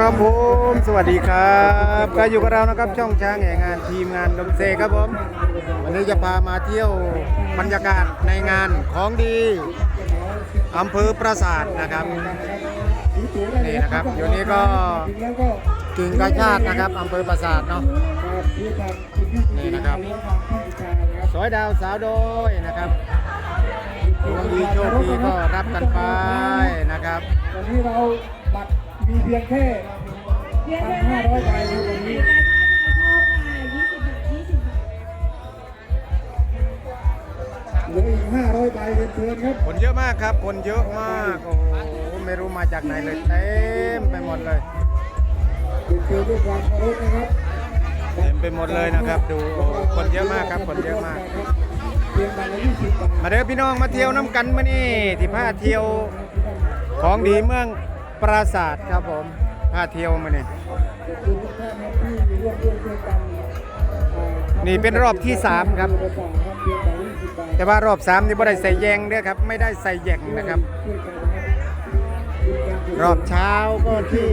ครับผม สวัสดีครับก็อยู่กับเรานะครับช่องช้างแห่งงานทีมงานดมเซครับผม วันนี้จะพามาเที่ยวบรรยากาศในงานของดีอำเภอปราสาทนะครับนี่นะครับอยู่นี้ก็กิ่งกระชาตินะครับอำเภอปราสาทเนาะนี่นะครับสอยดาวสาวโดยนะครับดวงดีโชคดีก็รับกันไปนะครับวันนี้เราบัตร มีเพียงแค่พันห้าร้อยใบในวันนี้เหลืออีกห้าร้อยใบเรียนเชิญครับ คนเยอะมากครับ คนเยอะมาก โอ้โห ไม่รู้มาจากไหนเลยเต็มไปหมดเลยเรียนเชิญด้วยความเคารพนะครับเต็มไปหมดเลยนะครับ ดูโอ้โหคนเยอะมากครับ คนเยอะมากเพียงบัตรละยี่สิบบาทมาเด้อพี่น้องมาเที่ยวน้ำกันมานี่ที่พาเที่ยวของดีเมือง ปราสาทครับผมพาเที่ยวมานี่ขอบคุณทุกท่านครับที่ร่วมด้วยนี่เป็นรอบที่สามครับ แต่ว่ารอบสามนี่ไม่ได้ใส่แยงเด้อครับ ไม่ได้ใส่แยงนะครับช่วยกันนะครับ รอบเช้าก็ที่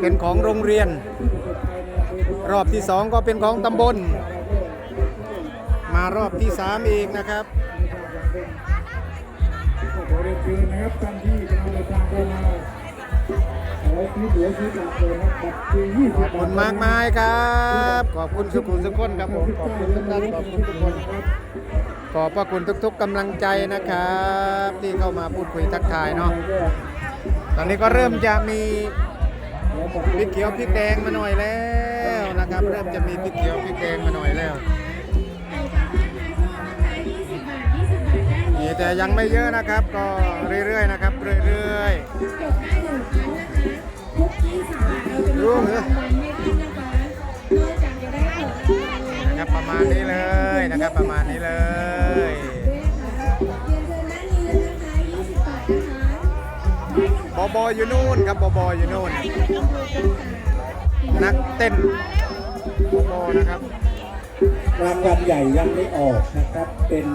เป็นของโรงเรียน รอบที่สองก็เป็นของตำบล มารอบที่สามอีกนะครับ ขอบคุณมากมายครับ ขอบคุณสุขุมสุขคนครับผมขอบคุณทุกท่านขอบคุณทุกคน ขอบพระคุณทุก ๆกำลังใจนะครับ ที่เข้ามาพูดคุยทักทายเนาะตอนนี้ก็เริ่มจะมีพริกเขียวพริกแดงมาหน่อยแล้วนะครับ เริ่มจะมีพริกเขียวพริกแดงมาหน่อยแล้ว แต่ยังไม่เยอะนะครับ ก็เรื่อยๆนะครับ เรื่อยๆรู้เหรอนะครับประมาณนี้เลยนะครับประมาณนี้เลยบอบออยู่นู่นครับบอบออยู่นู่น นักเต้นบอบอนะครับรางวัลใหญ่ยังไม่ออกนะครับเป็น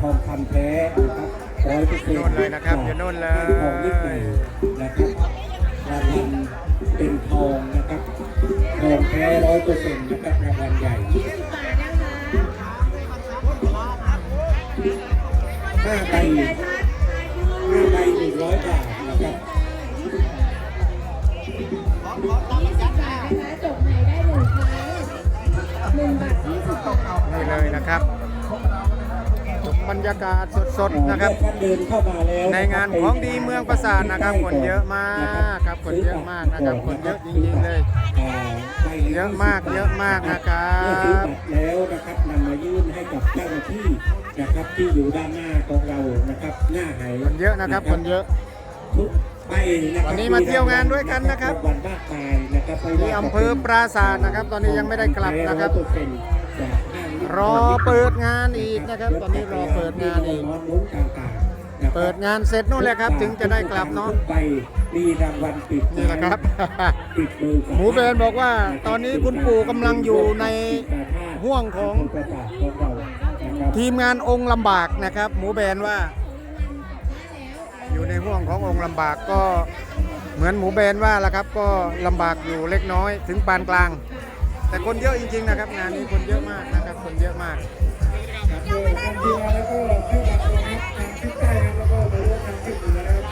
ทองคำแท้นะครับร้อยเปอร์เซ็นต์นู่นเลยนะครับอยู่นู่นเลยทองนิดหน่อยนะครับรางวัลเป็นทองนะครับทองแท้ร้อยเปอร์เซ็นต์นะครับรางวัลใหญ่ห้าใบ รรยากาศสดๆนะครับท่านเดินเข้ามาแล้วในงานของดีเมืองปราสาทนะครับคนเยอะมากครับคนเยอะมากนะครับคนเยอะจริงๆเลยอ่าไปแล้วเยอะมากเยอะมากนะครับเมื่อซื้อบัตรแล้วนะครับนำมายื่นให้กับเจ้าหน้าที่นะครับที่อยู่ด้านหน้าของเรานะครับหน้าไหคนเยอะนะครับคนเยอะทุกไปนะครับวันนี้มาเที่ยวงานด้วยกันนะครับวันมากมายนะครับไม่ว่าที่อำเภอปราสาทนะครับ ตอนนี้ยังไม่ได้กลับนะครับเปอ ร์เซ็นต์จากห้างรอเปิดงานอีกนะครับ ตอนนี้รอเปิดงานอีกน้องลุ้นต่างๆนะครับเปิดงานเสร็จนู่นแหละครับ ถึงจะได้กลับเนาะไปมีรางวัลปิดนี่แหละครับปิดมือหมูเบนบอกว่า ตอนนี้คุณปู่กำลังอยู่ในห่วงของประกาศของเรานะครับทีมงานองค์ลำบากนะครับ หมูแบนว่า อยู่ในห่วงขององค์ลำบากก็เหมือนหมูแบนว่าละครับ ก็ลำบากอยู่เล็กน้อยถึงปานกลาง แต่คนเยอะจริงๆนะครับ งานนี้คนเยอะมากนะครับ คนเยอะมากครับเออทางทีมงานแล้วก็ให้บัตรนะครับทางทิศใต้ครับแล้วก็มาร่วมทางทิศเหนือนะครับ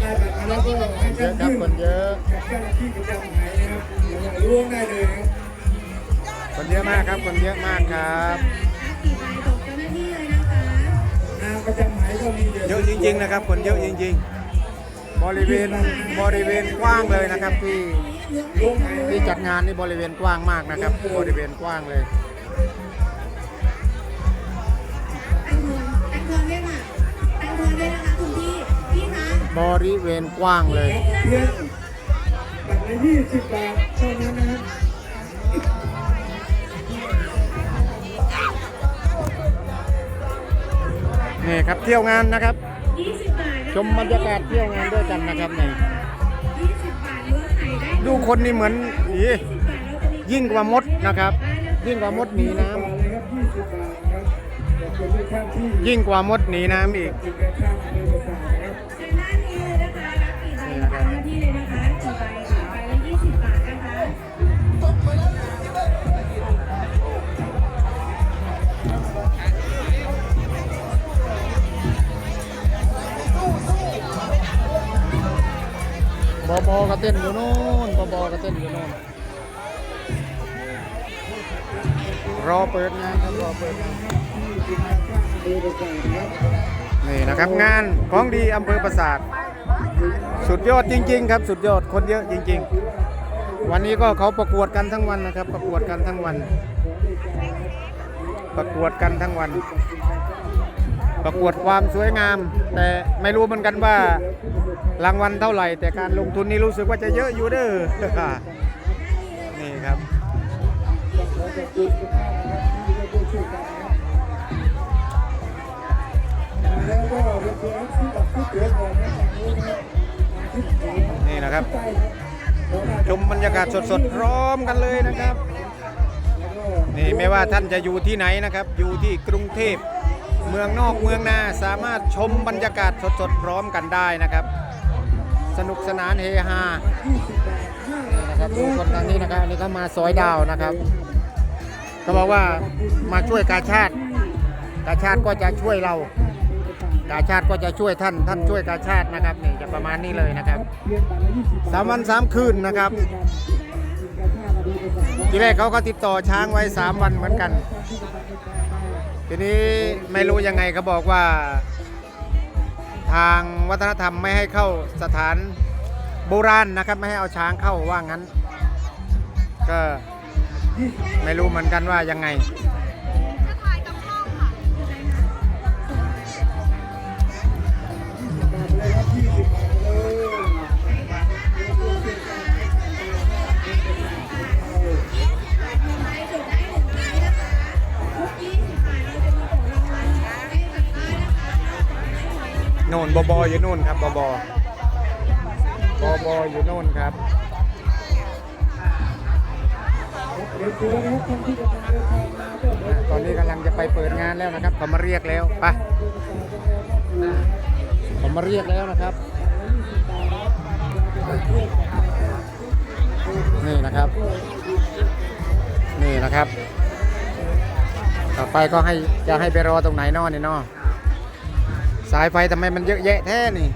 ได้บัตรมาแล้วก็ให้เยท่าอะนครับยื่นคนเยอะ กับเจ้าหน้าที่ประจำหายนะครับเดี๋ยวเราล่วงได้เลยนะครับ คนเยอะมากครับ คนเยอะมากครับนางประจำหายก็มีเดี๋ยวเยอะจริงๆนะครับ คนเยอะจริงๆ บริเวณบริเวณกว้างเลยนะครับที่ที่จัดงานนี่บริเวณกว้างมากนะครับ บริเวณกว้างเลยบริเวณกว้างเลยเพียงบัตรละยี่สิบบาทเท่านั้นนะครับนี่ครับเที่ยวงานนะครับ ชมบรรยากาศเที่ยวงานด้วยกันนะครับนี่ดูคนนี่เหมือนอียิ่งกว่ามดนะครับ ยิ่งกว่ามดหนีน้ำบาทเลยครับยี่สิบบาทครับขอบคุณทุกท่านที่ยิ่งกว่ามดหนีน้ำอีก ก็เต้นอยู่โน่นบอบอก็เต้นอยู่โน่นรอเปิดงานครับรอเปิดงานนี่นะครับงานของดีอำเภอปราสาท สุดยอดจริง ๆ ครับ สุดยอดคนเยอะจริง ๆ วันนี้ก็เขาประกวดกันทั้งวันนะครับ ประกวดกันทั้งวัน ประกวดกันทั้งวัน ประกวดความสวยงาม แต่ไม่รู้เหมือนกันว่ารางวัลเท่าไหร่ แต่การลงทุนนี่รู้สึกว่าจะเยอะอยู่เด้อนี่ครับแล้วยนเชิญที่กับผู้เกิดก่อนะฝั่งนู้นนะครับนี่นะครับใกล้ครับ ชมบรรยากาศสดๆพร้อมกันเลยนะครับ นี่ไม่ว่าท่านจะอยู่ที่ไหนนะครับ อยู่ที่กรุงเทพ เมืองนอกเมืองนาสามารถชมบรรยากาศสดๆพร้อมกันได้นะครับ สนุกสนานเฮฮานะครับดูคนทางนี้นะครับอันนี้เขามาซอยดาวนะครับเขาบอกว่ามาช่วยกาชาติกาชาติก็จะช่วยเรา กาชาติก็จะช่วยท่านท่านช่วยกาชาตินะครับนี่จะประมาณนี้เลยนะครับเรียนบัตรละยี่สิบสามวันสามคืนนะครับทีแรกเขาก็ติดต่อช้างไว้ 3 วันเหมือนกัน ทีนี้ไม่รู้ยังไงเขาบอกว่า ทางวัฒนธรรมไม่ให้เข้าสถานโบราณนะครับ ไม่ให้เอาช้างเข้าว่างั้น ก็ไม่รู้เหมือนกันว่ายังไง โน่นบอบออยู่โน่นครับบอบอบอบออยู่โน่นครับตอนนี้กำลังจะไปเปิดงานแล้วนะครับเขามาเรียกแล้วไปเขามาเรียกแล้วนะครับนี่นะครับ นี่นะครับ ต่อไปก็ให้จะให้ไปรอตรงไหนนอนนี่นอ สายไฟทำไมมันเยอะแยะแท้นี่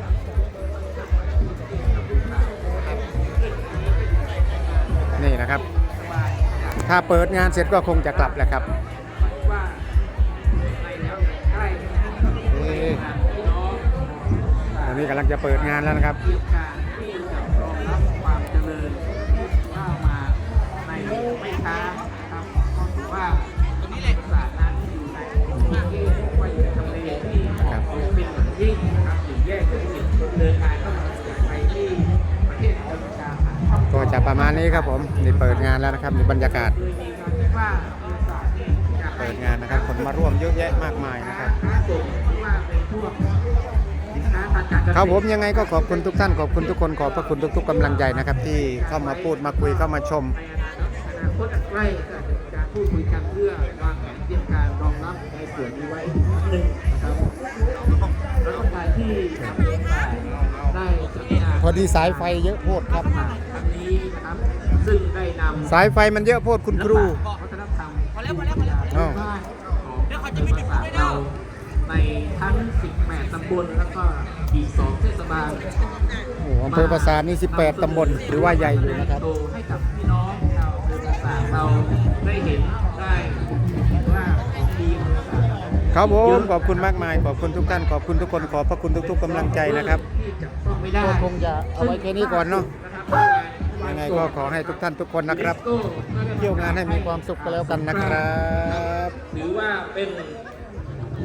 นี่นะครับ ถ้าเปิดงานเสร็จก็คงจะกลับแหละครับนี่อันนี้กำลังจะเปิดงานแล้วนะครับ นะครับในบรรยากาศเปิดงานนะครับคนมาร่วมเยอะแยะมากมายนะครับครับผมยังไงก็ขอบคุณทุกท่านขอบคุณทุกคนขอบพระคุณทุก ๆกำลังใจนะครับ ที่เข้ามาพูดมาคุยเข้ามาชมในอนาคตอันใกล้ก็จะมีการพูดคุยกันเพื่อวางแผนเตรียมการรองรับในส่วนนี้ไว้หนึ่งนะครับแล้วก็การที่ได้จัดงานพอดีสายไฟเยอะโพดครับ ซึ่งได้นำสายไฟมันเยอะโพดคุณครูวัฒนธรรมพอแล้วพอแล้วพอแล้วอ้าวบ้านของธรรมศาสตร์เราในทั้ง 18 ตำบลแล้วก็อีก 2 เทศบาล โอ้โหอำเภอปราสาทนี่18 ตำบลถือว่าใหญ่อยู่นะครับโชว์ให้กับพี่น้องชาวอำเภอปราสาทเราได้เห็นได้ว่าของดีของปราสาทเราครับผมขอบคุณมากมาย ขอบคุณทุกท่าน ขอบคุณทุกคน ขอบพระคุณทุกๆกำลังใจนะครับ ที่จับต้องไม่ได้ก็คงจะเอาไว้แค่นี้ก่อนเนาะนะครับ ยังไงก็ขอให้ทุกท่านทุกคนนะครับ เที่ยวงานให้มีความสุขกันแล้วกันนะครับ ถือว่าเป็น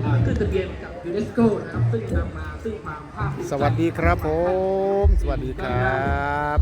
อ่าขึ้นทะเบียนกับยูเนสโกนะครับซึ่งนำมาซึ่งความภาคภูมิใจสวัสดีครับผม สวัสดีครับ